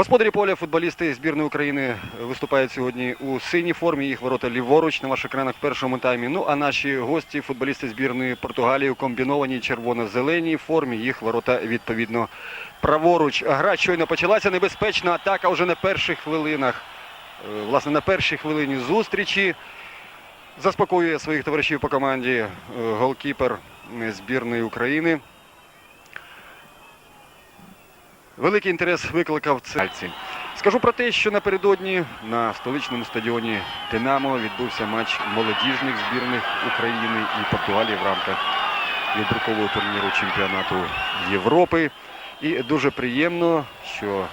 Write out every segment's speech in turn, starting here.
Господарі поля, футболісти збірної України виступають сьогодні у синій формі. Їх ворота ліворуч на ваших екранах в першому таймі. Ну а наші гості, футболісти збірної Португалії у комбінованій червоно-зеленій формі. Їх ворота відповідно праворуч. Гра щойно почалася. Небезпечна атака вже на перших хвилинах. Е, Власне, на першій хвилині зустрічі заспокоює своїх товаришів по команді е, голкіпер е, збірної України. Великий інтерес викликав цельці. Скажу про те, що напередодні на столичному стадіоні Динамо відбувся матч молодіжних збірних України і Португалії в рамках відбіркового турніру чемпіонату Європи. І дуже приємно, що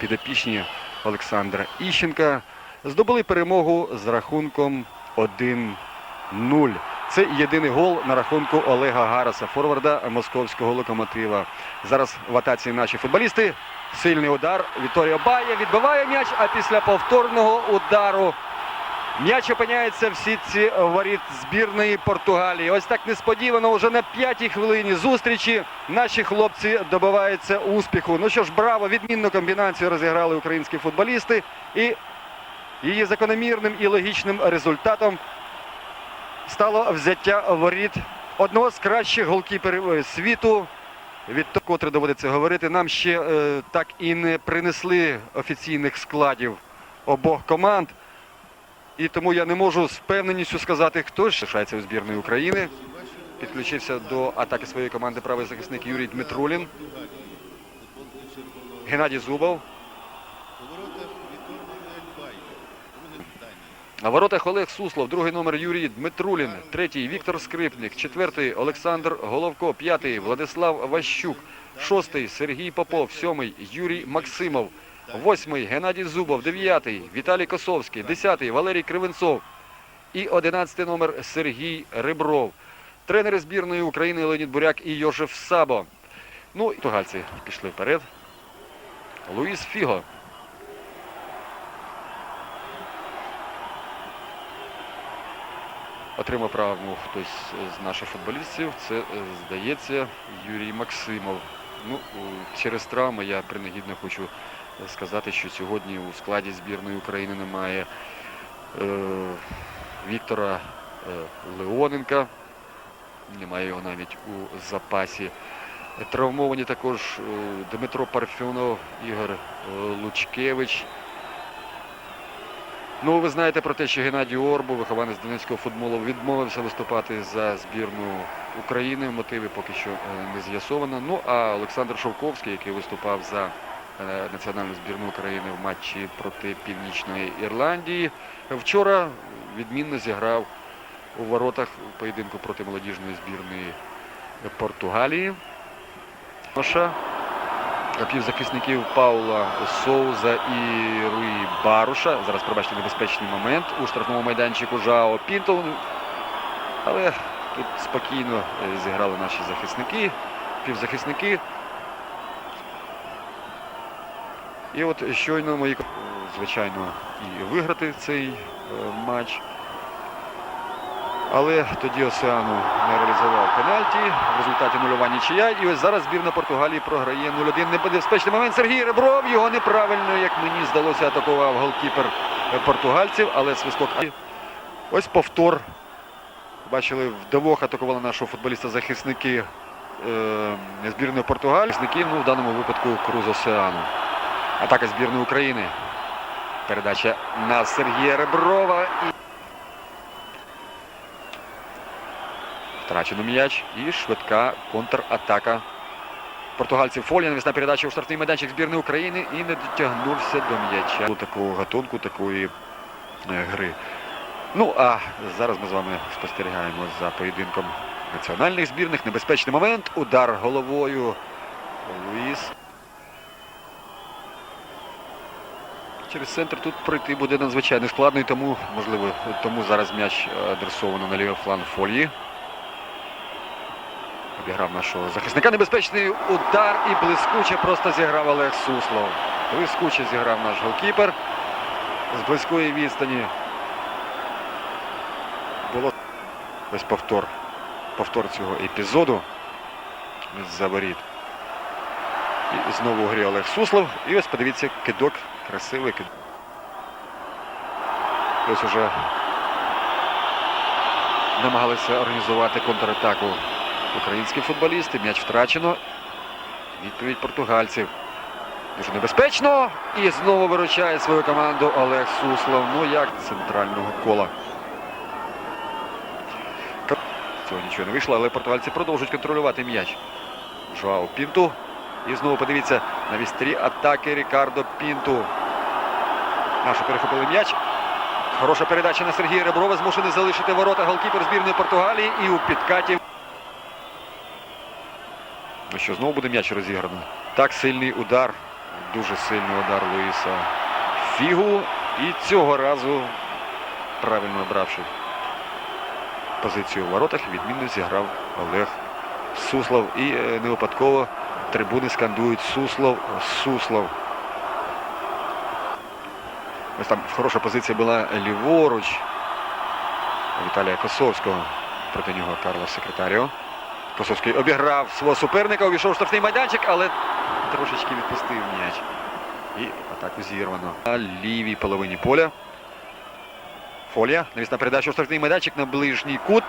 підопічні Олександра Іщенка здобули перемогу з рахунком 1-0. Це єдиний гол на рахунку Олега Гараса, форварда московського локомотива. Зараз в атаці наші футболісти. Сильний удар. Віторіо Бая відбиває м'яч, а після повторного удару м'яч опиняється в сітці воріт збірної Португалії. Ось так несподівано, вже на п'ятій хвилині зустрічі наші хлопці добиваються успіху. Ну що ж, браво, відмінну комбінацію розіграли українські футболісти. І її закономірним і логічним результатом стало взяття воріт одного з кращих голкіперів е, світу. Від того, котре доводиться говорити, нам ще е, так і не принесли офіційних складів обох команд. І тому я не можу з певненістю сказати, хто ж лишається у збірної України. Підключився до атаки своєї команди правий захисник Юрій Дмитрулін. Геннадій Зубов. На воротах Олег Суслов, другий номер Юрій Дмитрулін, третій Віктор Скрипник, четвертий Олександр Головко, п'ятий Владислав Ващук, шостий Сергій Попов, сьомий Юрій Максимов, восьмий Геннадій Зубов, дев'ятий Віталій Косовський, десятий Валерій Кривенцов і одинадцятий номер Сергій Рибров. Тренери збірної України Леонід Буряк і Йожеф Сабо. Ну і тугальці пішли вперед. Луїс Фіго. Отримав травму хтось з наших футболістів. Це, е, здається, Юрій Максимов. Ну, е, через травми я принагідно хочу сказати, що сьогодні у складі збірної України немає е, Віктора е, Леоненка. Немає його навіть у запасі. Травмовані також е, Дмитро Парфьонов, Ігор е, Лучкевич. Ну, ви знаєте про те, що Геннадій Орбу, вихованець донецького футболу, відмовився виступати за збірну України. Мотиви поки що е, не з'ясовано. Ну а Олександр Шовковський, який виступав за е, національну збірну України в матчі проти Північної Ірландії, вчора відмінно зіграв у воротах поєдинку проти молодіжної збірної Португалії. Наша півзахисників Паула Соуза і Руї Баруша. Зараз пробачте небезпечний момент у штрафному майданчику Жао Пінто. Але тут спокійно е, зіграли наші захисники, півзахисники. І от щойно мої звичайно і виграти цей е, матч. Але тоді Осеану не реалізував пенальті. В результаті нульова нічия. І ось зараз збірна Португалії програє 0-1. Небезпечний момент. Сергій Ребров його неправильно, як мені здалося, атакував голкіпер португальців, але свисток. Ось повтор. Бачили, вдвох атакували нашого футболіста захисники е, збірної Португалії. Захисники, ну, в даному випадку Круз Осеану. Атака збірної України. Передача на Сергія Реброва. І... Втрачено м'яч і швидка контратака португальців. Фолі навісна передача у штрафний майданчик збірної України і не дотягнувся до м'яча. Такого гатунку, такої е, гри. Ну а зараз ми з вами спостерігаємо за поєдинком національних збірних. Небезпечний момент. Удар головою. Луїс. Через центр тут пройти буде надзвичайно складно і тому, можливо, тому зараз м'яч адресовано на лівий фланг фолії. Обіграв нашого захисника. Небезпечний удар і блискуче просто зіграв Олег Суслов. Блискуче зіграв наш голкіпер. З близької відстані. Було ось повтор. Повтор цього епізоду з-за воріт. І знову грі Олег Суслов. І ось подивіться, кидок, красивий кидок. Ось уже намагалися організувати контратаку українські футболісти. М'яч втрачено. Відповідь португальців. Дуже небезпечно. І знову виручає свою команду Олег Суслов. Ну як центрального кола. Цього нічого не вийшло, але португальці продовжують контролювати м'яч. Жуау Пінту. І знову подивіться на вістрі атаки Рікардо Пінту. Наші перехопили м'яч. Хороша передача на Сергія Реброва. Змушений залишити ворота голкіпер збірної Португалії. І у підкаті. Що, знову буде м'яч розіграно. Так сильний удар. Дуже сильний удар Луїса Фігу. І цього разу, правильно обравши позицію у воротах, відмінно зіграв Олег Суслов. І е, не випадково трибуни скандують Суслов, Суслов. Ось там хороша позиція була ліворуч Віталія Косовського. Проти нього Карло Секретаріо. Косовський обіграв свого суперника, увійшов штрафний майданчик, але трошечки відпустив м'яч. І атаку зірвано. На лівій половині поля. Фолія. Навісна передача у штрафний майданчик на ближній кут.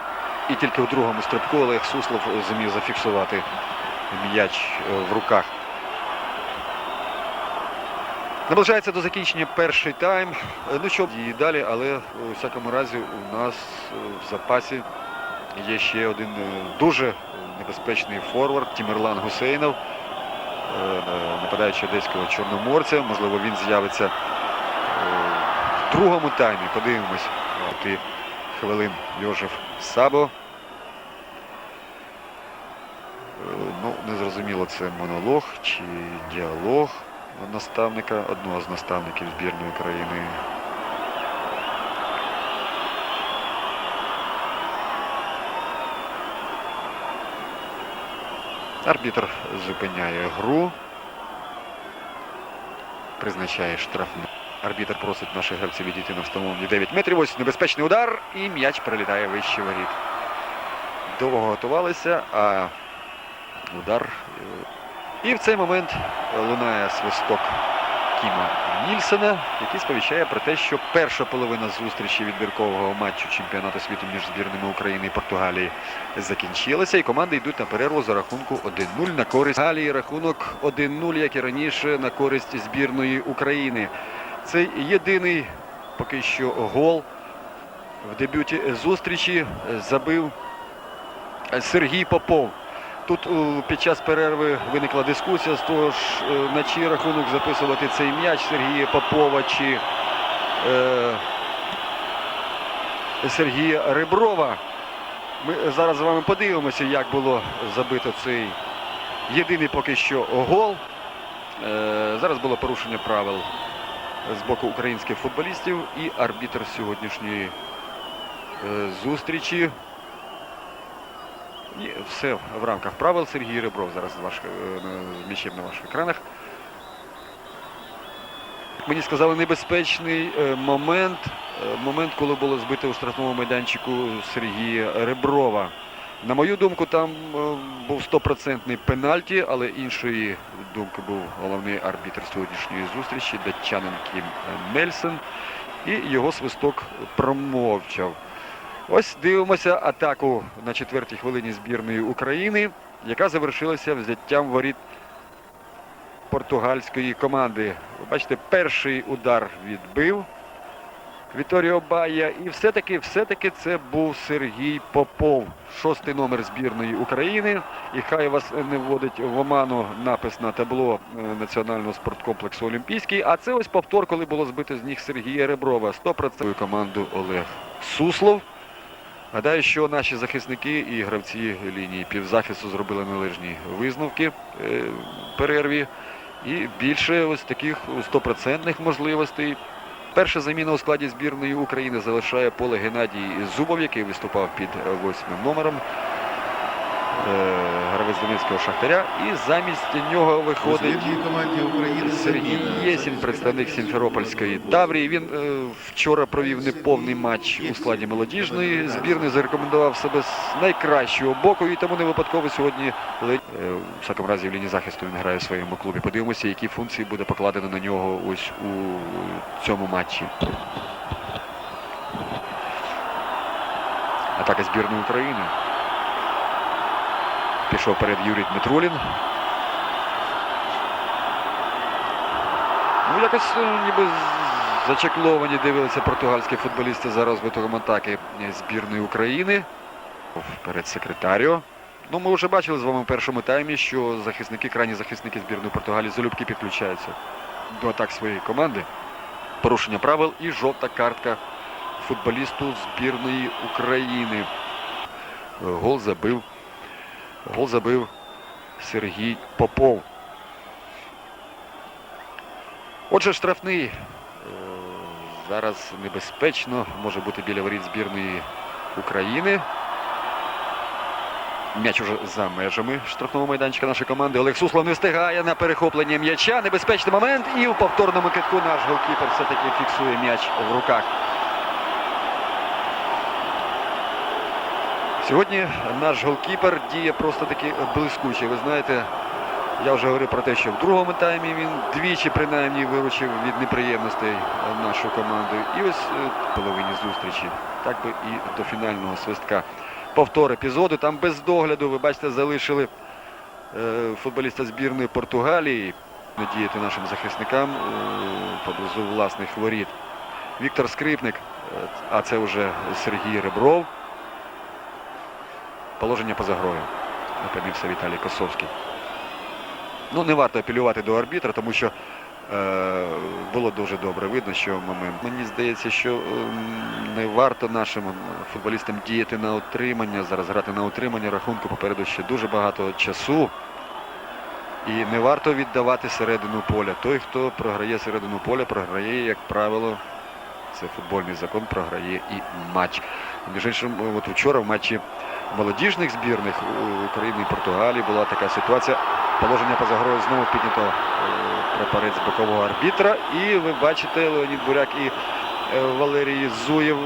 І тільки у другому стрибку Олег Суслов зумів зафіксувати м'яч е, в руках. Наближається до закінчення перший тайм. Е, Ну що і далі, але у всякому разі у нас е, в запасі є ще один дуже небезпечний форвард Тімерлан Гусейнов, е, е, одеського чорноморця. Можливо, він з'явиться е, в другому таймі. Подивимось. Ти хвилин Йожев Сабо. Е, Ну, незрозуміло, це монолог чи діалог наставника, одного з наставників збірної України. Арбітр зупиняє гру. Призначає штрафну. Арбітр просить наших гравців відійти на встановлені 9 метрів. Ось небезпечний удар і м'яч прилітає вище воріт. Довго готувалися, а удар. е, І в цей момент лунає свисток Кіма Нільсена, який сповіщає про те, що перша половина зустрічі відбіркового матчу чемпіонату світу між збірними України і Португалії закінчилася, і команди йдуть на перерву за рахунку 1-0 на користь Галії. Рахунок 1-0, як і раніше, на користь збірної України. Це єдиний поки що гол в дебюті зустрічі забив Сергій Попов. Тут е, під час перерви виникла дискусія з того ж, е, на чий рахунок записувати цей м'яч Сергія Попова чи е, Сергія Реброва. Ми зараз з вами подивимося, як було забито цей єдиний поки що гол. Е, зараз було порушення правил з боку українських футболістів і арбітр сьогоднішньої е, зустрічі. Все в рамках правил. Сергій Ребров зараз з, ваших, е, м'ячем на ваших екранах. Мені сказали небезпечний е, момент. е, Момент, коли було збито у штрафному майданчику Сергія Реброва. На мою думку, там був стопроцентний пенальті, але іншої думки був головний арбітр сьогоднішньої зустрічі, датчанин Кім Мельсен. І його свисток промовчав. Ось дивимося атаку на четвертій хвилині збірної України, яка завершилася взяттям воріт португальської команди. Ви бачите, перший удар відбив Віторіо Бая. І все-таки, все-таки це був Сергій Попов, шостий номер збірної України. І хай вас не вводить в оману напис на табло е, національного спорткомплексу Олімпійський. А це ось повтор, коли було збито з ніг Сергія Реброва. 100% команду Олег Суслов. Гадаю, що наші захисники і гравці лінії півзахисту зробили належні висновки е, перерві. І більше ось таких стопроцентних можливостей. Перша заміна у складі збірної України залишає поле Геннадій Зубов, який виступав під восьмим номером. Е, Гравець Донецького Шахтаря. І замість нього виходить Сергій Єсін, представник Сімферопольської Таврії. Він е, вчора провів неповний матч у складі молодіжної збірної, зарекомендував себе з найкращого боку і тому не випадково сьогодні ледь, е, в всякому разі в лінії захисту він грає в своєму клубі. Подивимося, які функції буде покладено на нього ось у цьому матчі. Атака збірної України. Пішов перед Юрій Дмитрулін. Ну, якось е, ніби зачекловані дивилися португальські футболісти за розвитком атаки збірної України. Перед секретаріо. Ну, ми вже бачили з вами в першому таймі, що захисники, крайні захисники збірної Португалії залюбки підключаються до атак своєї команди. Порушення правил і жовта картка футболісту збірної України. Е, Гол забив. Гол забив Сергій Попов. Отже, штрафний е, зараз небезпечно може бути біля воріт збірної України. М'яч уже за межами штрафного майданчика нашої команди. Олег Суслов не встигає на перехоплення м'яча. Небезпечний момент. І у повторному китку наш голкіпер все-таки фіксує м'яч в руках. Сьогодні наш голкіпер діє просто таки блискуче. Ви знаєте, я вже говорив про те, що в другому таймі він двічі принаймні виручив від неприємностей нашу команду. І ось е, половині зустрічі, так би і до фінального свистка. Повтор епізоду. Там без догляду, ви бачите, залишили е, футболіста збірної Португалії надіяти нашим захисникам е, поблизу власних воріт. Віктор Скрипник, а це вже Сергій Ребров. Положення поза грою. Опинився Віталій Косовський. Ну, не варто апелювати до арбітра, тому що е, було дуже добре видно, що момент. Мені здається, що е, не варто нашим футболістам діяти на утримання, зараз грати на утримання рахунку попереду ще дуже багато часу. І не варто віддавати середину поля. Той, хто програє середину поля, програє, як правило, це футбольний закон, програє і матч. Між іншим, от вчора в матчі молодіжних збірних України і Португалії була така ситуація. Положення поза грою знову піднято е, прапорець бокового арбітра. І ви бачите, Леонід Буряк і е, Валерій Зуєв.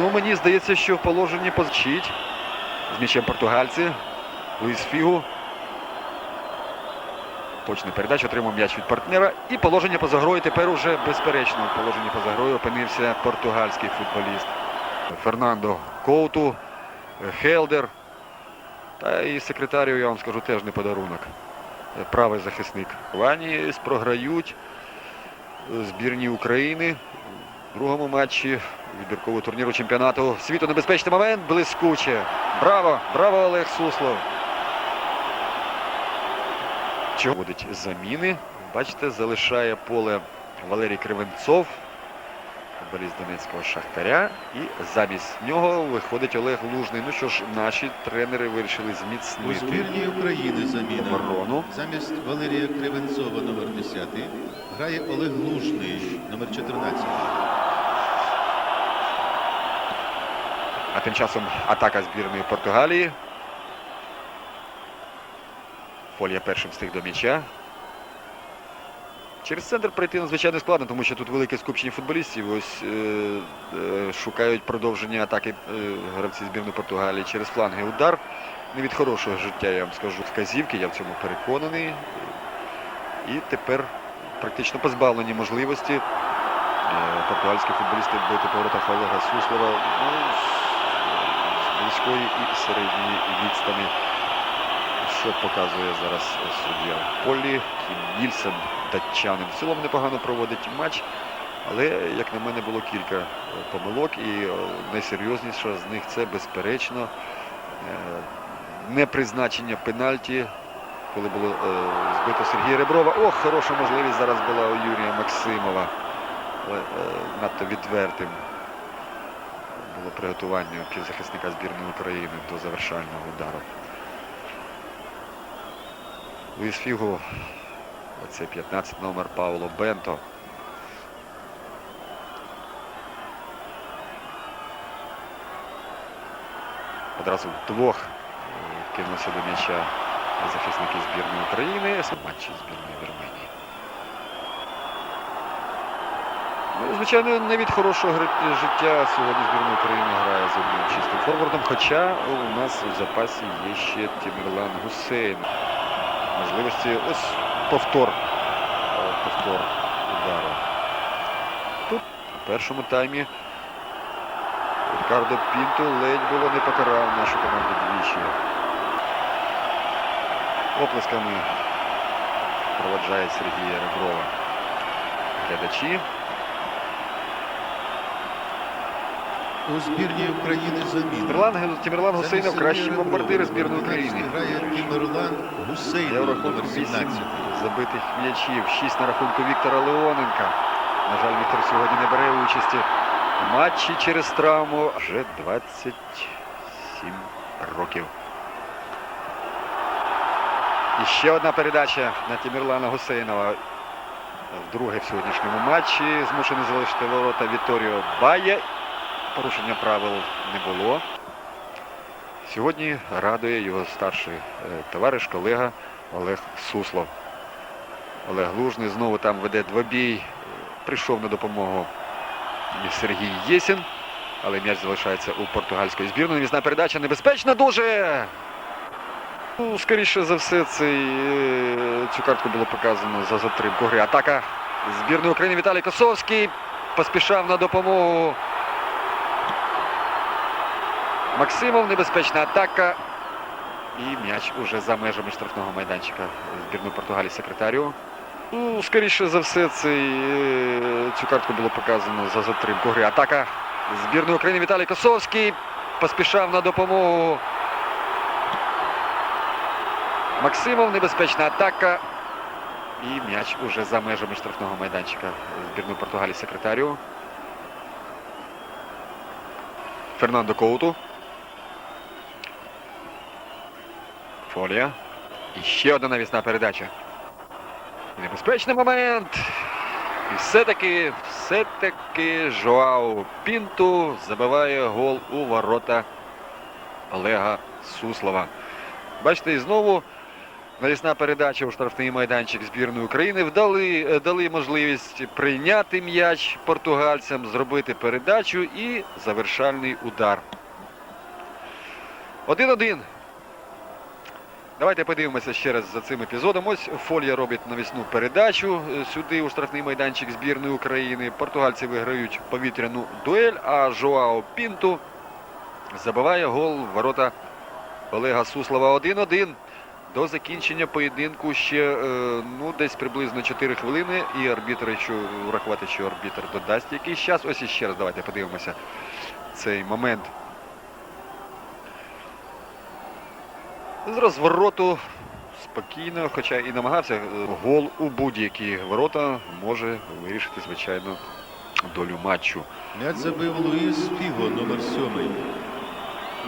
Ну, мені здається, що в положенні позичить з м'ячем португальці. Луїс Фігу. Точна передача, отримав м'яч від партнера. І положення поза грою тепер уже безперечно. В положенні поза грою опинився португальський футболіст. Фернандо Коуту, Хелдер. Та і секретарію, я вам скажу, теж не подарунок. Правий захисник. Вані програють збірні України в другому матчі відбіркового турніру чемпіонату світу. Небезпечний момент, блискуче. Браво! Браво, Олег Суслов! Чого будуть заміни? Бачите, залишає поле Валерій Кривенцов, футболіст Донецького Шахтаря. І замість нього виходить Олег Лужний. Ну що ж, наші тренери вирішили зміцнити збірній України заміна. оборону. Замість Валерія Кривенцова, номер 10, грає Олег Лужний, номер 14. А тим часом атака збірної Португалії. Фолія першим встиг до м'яча. Через центр пройти надзвичайно складно, тому що тут велике скупчення футболістів. Ось е, е, шукають продовження атаки е, гравці збірної Португалії через фланги. Удар не від хорошого життя, я вам скажу, вказівки, я в цьому переконаний. І тепер практично позбавлені можливості е, португальські футболісти бити по воротах Олега Суслова ну, з близької і середньої відстані. Що показує зараз суддя в полі. Кім Нільсен датчанин в цілому непогано проводить матч. Але, як на мене, було кілька е, помилок, і е, найсерйозніша з них це, безперечно, е, непризначення пенальті, коли було збито Сергія Реброва. Ох, хороша можливість зараз була у Юрія Максимова. Але надто відвертим було приготування півзахисника збірної України до завершального удару. Луїс Фігу, оце 15 номер Пауло Бенто. Одразу в двох кинулися до м'яча захисники збірної України. Матчі збірної Вірменії. Ну, звичайно, не від хорошого життя сьогодні збірна України грає з одним чистим форвардом, хоча у нас у запасі є ще Тімірлан Гусейн. Можливості ось повтор. е, Повтор удару. Тут у першому таймі Рікардо Пінто ледь було не покарав нашу команду двічі. Оплесками проводжає Сергія Реброва. Глядачі. У збірній України заміна. Тімірлан, Тімірлан Гусейнов кращий бомбардир збірної України. Грає Тімерлан Гусейнов, 8 17. забитих м'ячів, 6 на рахунку Віктора Леоненка. На жаль, Віктор сьогодні не бере участі у матчі через травму. Вже 27 років. І ще одна передача на Тімірлана Гусейнова. Вдруге в сьогоднішньому матчі змушений залишити ворота Віторіо Бая. Порушення правил не було. Сьогодні радує його старший е, товариш, колега Олег Суслов. Олег Лужний знову там веде двобій. Прийшов на допомогу Сергій Єсін, але м'яч залишається у португальської збірної. Навісна передача небезпечна дуже. Ну, скоріше за все, цей, е, цю картку було показано за затримку гри. Атака збірної України Віталій Косовський поспішав на допомогу. Максимов, небезпечна атака. І м'яч уже за межами штрафного майданчика збірної Португалії секретарю. Ну, скоріше за все, цей, е, цю картку було показано за затримку гри. Атака збірної України Віталій Косовський поспішав на допомогу. Максимов, небезпечна атака. І м'яч уже за межами штрафного майданчика збірної Португалії секретарю. Фернандо Коуту. Фолія. І ще одна навісна передача. Небезпечний момент. І все-таки, все-таки Жоау Пінту забиває гол у ворота Олега Суслова. Бачите, і знову навісна передача у штрафний майданчик збірної України. Вдали, е, дали можливість прийняти м'яч португальцям, зробити передачу і завершальний удар. 1-1. Давайте подивимося ще раз за цим епізодом. Ось Фолія робить навісну передачу е, сюди у штрафний майданчик збірної України. Португальці виграють повітряну дуель, а Жоао Пінту забиває гол в ворота Олега Суслова 1-1. До закінчення поєдинку ще е, ну, десь приблизно 4 хвилини. І арбітр, якщо врахувати, що арбітр додасть якийсь час. Ось іще раз давайте подивимося цей момент. З розвороту спокійно, хоча і намагався, е, гол у будь-які ворота може вирішити, звичайно, долю матчу. М'яч забив Луїс Фіго, номер 7.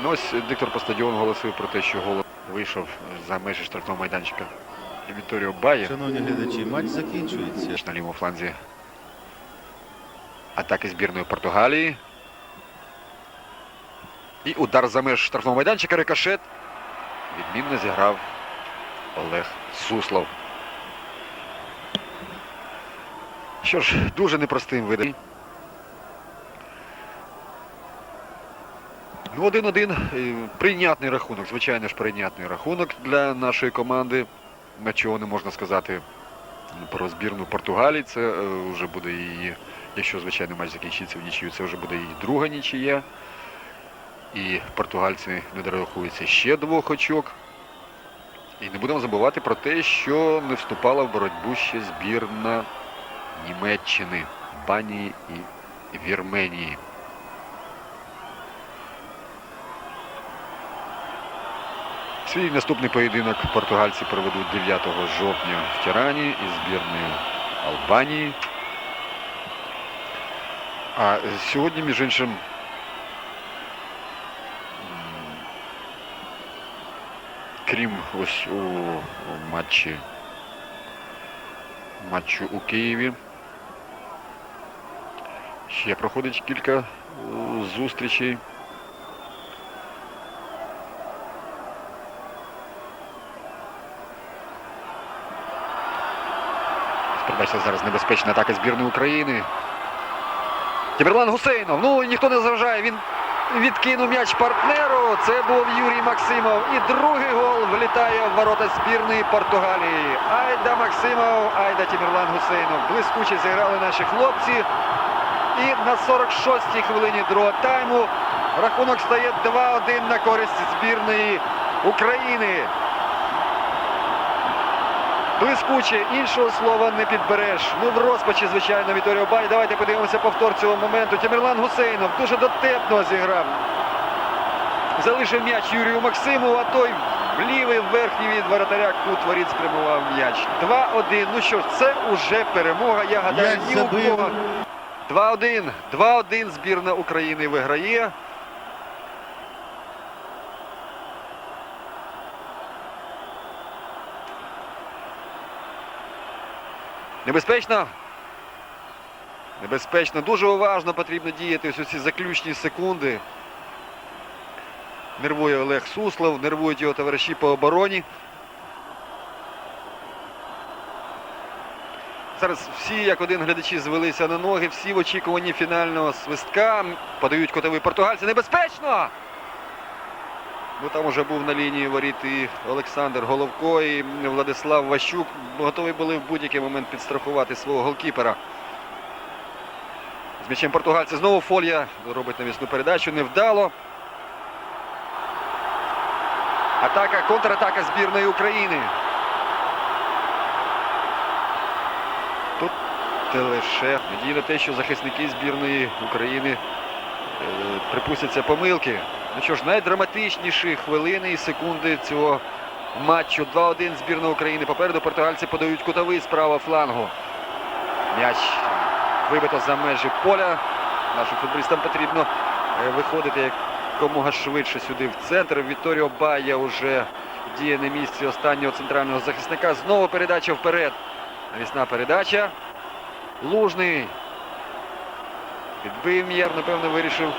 Ну, ось диктор по стадіону голосив про те, що гол вийшов за межі штрафного майданчика Віторіо Бає. Шановні глядачі, матч закінчується. на лівому фланзі атаки збірної Португалії. І удар за меж штрафного майданчика. Рикошет. Відмінно зіграв Олег Суслов. Що ж, дуже непростим видом. Ну, 1-1. Е, Прийнятний рахунок. Звичайно ж, прийнятний рахунок для нашої команди. На чого не можна сказати про збірну Португалії. Це е, вже буде її, якщо звичайно матч закінчиться в нічию, це вже буде її друга нічия. І португальці не дорахуються ще двох очок. І не будемо забувати про те, що не вступала в боротьбу ще збірна Німеччини, Банії і Вірменії. Свій наступний поєдинок португальці проведуть 9 жовтня в Тирані із збірною Албанії. А сьогодні, між іншим, крім ось у матчі матчу у Києві. Ще проходить кілька е, зустрічей. Бачите, зараз небезпечна атака збірної України. Тіберлан Гусейнов. Ну ніхто не заважає. Він відкинув м'яч партнеру. Це був Юрій Максимов. І другий гол влітає в ворота збірної Португалії. Айда Максимов, Айда Тімірлан Гусейнов. Блискуче зіграли наші хлопці. І на 46-й хвилині другого тайму рахунок стає 2-1 на користь збірної України. Блискуче, іншого слова не підбереш. Ну в розпачі, звичайно, Віторіо Бай. Давайте подивимося повтор цього моменту. Тімірлан Гусейнов дуже дотепно зіграв. Залишив м'яч Юрію Максимову, а той в лівий верхній від воротаря кут воріт спрямував м'яч. 2-1. Ну що ж, це уже перемога. Я гадаю, ні у кого. 2-1. 2-1 збірна України виграє. Небезпечно. Небезпечно. Дуже уважно потрібно діяти ось ці заключні секунди. Нервує Олег Суслов, нервують його товариші по обороні. Зараз всі, як один глядачі, звелися на ноги, всі в очікуванні фінального свистка. Подають котові португальці. Небезпечно! Ну там уже був на лінії воріт і Олександр Головко, і Владислав Ващук. Готові були в будь-який момент підстрахувати свого голкіпера. З м'ячем португальці знову Фолья робить навісну передачу. Невдало. Атака, контратака збірної України. Тут лише надії на те, що захисники збірної України е, припустяться помилки. Ну що ж, найдраматичніші хвилини і секунди цього матчу. 2-1 збірна України. Попереду португальці подають кутовий справа флангу. М'яч вибито за межі поля. Нашим футболістам потрібно е, виходити якомога швидше сюди в центр. Віторіо Бая вже діє на місці останнього центрального захисника. Знову передача вперед. Навісна передача. Лужний. Відбив м'яр, напевно, вирішив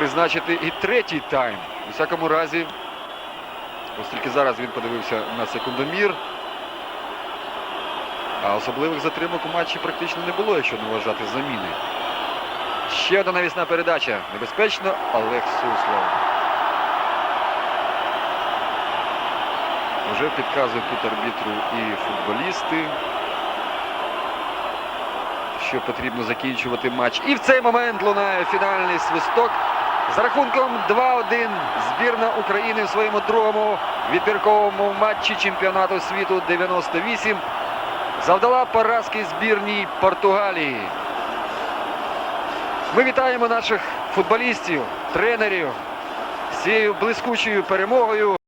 призначити і третій тайм. У всякому разі, оскільки зараз він подивився на секундомір. А особливих затримок у матчі практично не було, якщо не вважати заміни. Ще одна навісна передача. Небезпечно Олег Суслов. Вже підказують тут арбітру і футболісти, що потрібно закінчувати матч. І в цей момент лунає фінальний свисток. За рахунком 2-1 збірна України в своєму другому відбірковому матчі чемпіонату світу 98 завдала поразки збірній Португалії. Ми вітаємо наших футболістів, тренерів з цією блискучою перемогою.